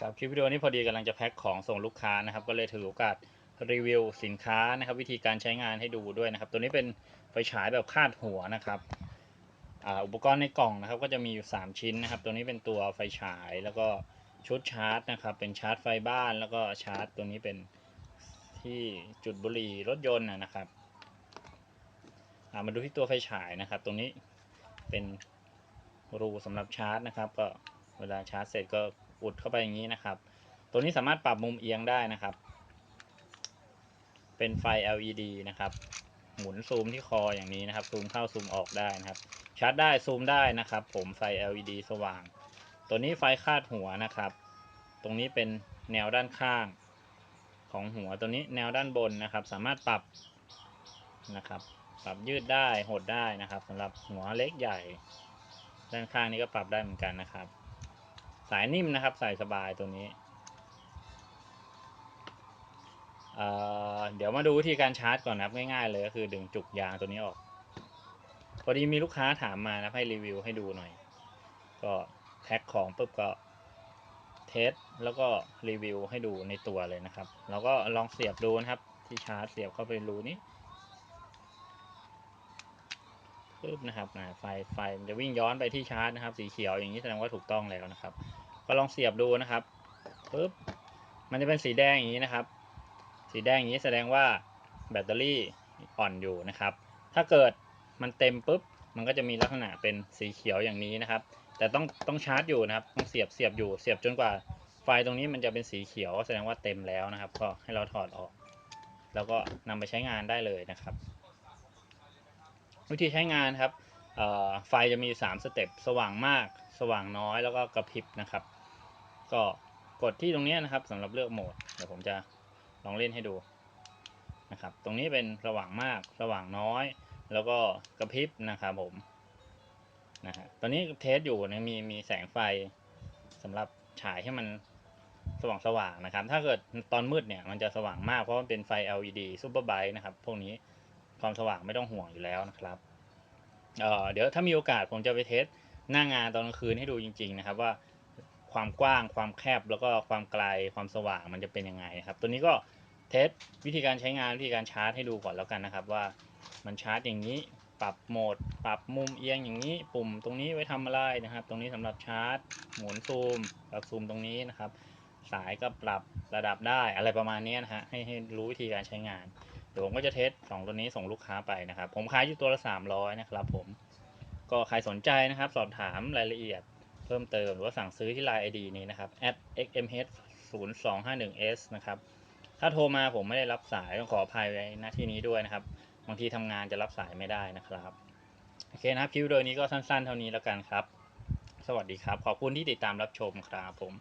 ครับคลิปวิดีโอนี้พอดีกำลังจะแพ็คของส่งลูกค้านะครับ ก็เลยถือโอกาสรีวิวสินค้านะครับ วิธีการใช้งานให้ดูด้วยนะครับ ตัวนี้เป็นไฟฉายแบบคาดหัวนะครับอ,อุปกรณ์ในกล่องนะครับ ก็จะมีอยู่ 3 ชิ้นนะครับ ตัวนี้เป็นตัวไฟฉายแล้วก็ชุดชาร์จนะครับ เป็นชาร์จไฟบ้านแล้วก็ชาร์จ ตัวนี้เป็นที่จุดบุหรี่รถยนต์นะครับมาดูที่ตัวไฟฉายนะครับ ตรงนี้เป็นรูสำหรับชาร์จนะครับ ก็เวลาชาร์จเสร็จก็ อุดเข้าไปอย่างนี้นะครับ ตัวนี้สามารถปรับมุมเอียงได้นะครับ เป็นไฟ LED นะครับ หมุนซูมที่คออย่างนี้นะครับ ซูมเข้าซูมออกได้นะครับ ชาร์จได้ซูมได้นะครับ ผมไฟ LED สว่าง ตัวนี้ไฟคาดหัวนะครับ ตรงนี้เป็นแนวด้านข้างของหัวตัวนี้แนวด้านบนนะครับ สามารถปรับนะครับ ปรับยืดได้หดได้นะครับสำหรับหัวเล็กใหญ่ ด้านข้างนี้ก็ปรับได้เหมือนกันนะครับ สายนิ่มนะครับใส่สบายตัวนี้เเดี๋ยวมาดูวิธีการชาร์จก่อนนะครับง่ายๆเลยก็คือดึงจุกยางตัวนี้ออก พอดีมีลูกค้าถามมานะให้รีวิวให้ดูหน่อย ก็แพ็คของปุ๊บก็เทสแล้วก็รีวิวให้ดูในตัวเลยนะครับเราก็ลองเสียบดูนะครับ ที่ชาร์จเสียบเข้าไปรูนี้ ปึ๊บนะครับนะไฟไฟมันจะวิ่งย้อนไปที่ชาร์จนะครับ สีเขียวอย่างนี้แสดงว่าถูกต้องแล้วนะครับ ก็ลองเสียบดูนะครับปึ๊บมันจะเป็นสีแดงอย่างนี้นะครับ สีแดงอย่างนี้แสดงว่าแบตเตอรี่อ่อนอยู่นะครับ ถ้าเกิดมันเต็มปุ๊บมันก็จะมีลักษณะเป็นสีเขียวอย่างนี้นะครับ แต่ต้องต้องชาร์จอยู่นะครับต้องเสียบเสียบอยู่เสียบจนกว่าไฟตรงนี้มันจะเป็นสีเขียวแสดงว่าเต็มแล้วนะครับ ก็ให้เราถอดออก แล้วก็นำไปใช้งานได้เลยนะครับ วิธีใช้งานครับไฟจะมี 3 สเต็ปสว่างมาก สว่างน้อยแล้วก็กระพริบนะครับ ก็กดที่ตรงนี้นะครับสำหรับเลือกโหมดเดี๋ยวผมจะลองเล่นให้ดูนะครับ ตรงนี้เป็นสว่างมากสว่างน้อย แล้วก็กระพริบนะครับผมนะฮะตอนนี้เทสอยู่นะมีมีแสงไฟสำหรับฉายให้มันสว่างสว่างนะครับ ถ้าเกิดตอนมืดเนี่ยมันจะสว่างมากเพราะมันเป็นไฟ LED Super Bright นะครับ พวกนี้ ความสว่างไม่ต้องห่วงอยู่แล้วนะครับเเดี๋ยวถ้ามีโอกาสผมจะไปเทสหน้างานตอนกลางคืนให้ดูจริง ๆ นะครับว่าความกว้างความแคบแล้วก็ความไกลความสว่างมันจะเป็นยังไงนะครับ ตัวนี้ก็เทสวิธีการใช้งานวิธีการชาร์จให้ดูก่อนแล้วกันนะครับ ว่ามันชาร์จอย่างนี้ปรับโหมด ปรับมุมเอียงอย่างนี้ปุ่มตรงนี้ไว้ทำอะไรนะครับ ตรงนี้สำหรับชาร์จ หมุนซูมปรับซูมตรงนี้นะครับ สายก็ปรับระดับได้อะไรประมาณนี้นะฮะให้ให้รู้วิธีการใช้งาน เดี๋ยวผมก็จะเทสสองตัวนี้ส่งลูกค้าไปนะครับ ผมขายอยู่ตัวละ300นะครับผม ก็ใครสนใจนะครับ สอบถามรายละเอียดเพิ่มเติมหรือว่าสั่งซื้อที่ Line ID นี้นะครับ @xmh 0251s นะครับ ถ้าโทรมาผมไม่ได้รับสายต้องขออภัยไว้ณที่นี้ด้วยนะครับ บางทีทำงานจะรับสายไม่ได้นะครับ โอเคนะครับคลิปวิดีโอนี้ก็สั้นๆ เท่านี้แล้วกันครับ สวัสดีครับ ขอบคุณที่ติดตามรับชมครับผม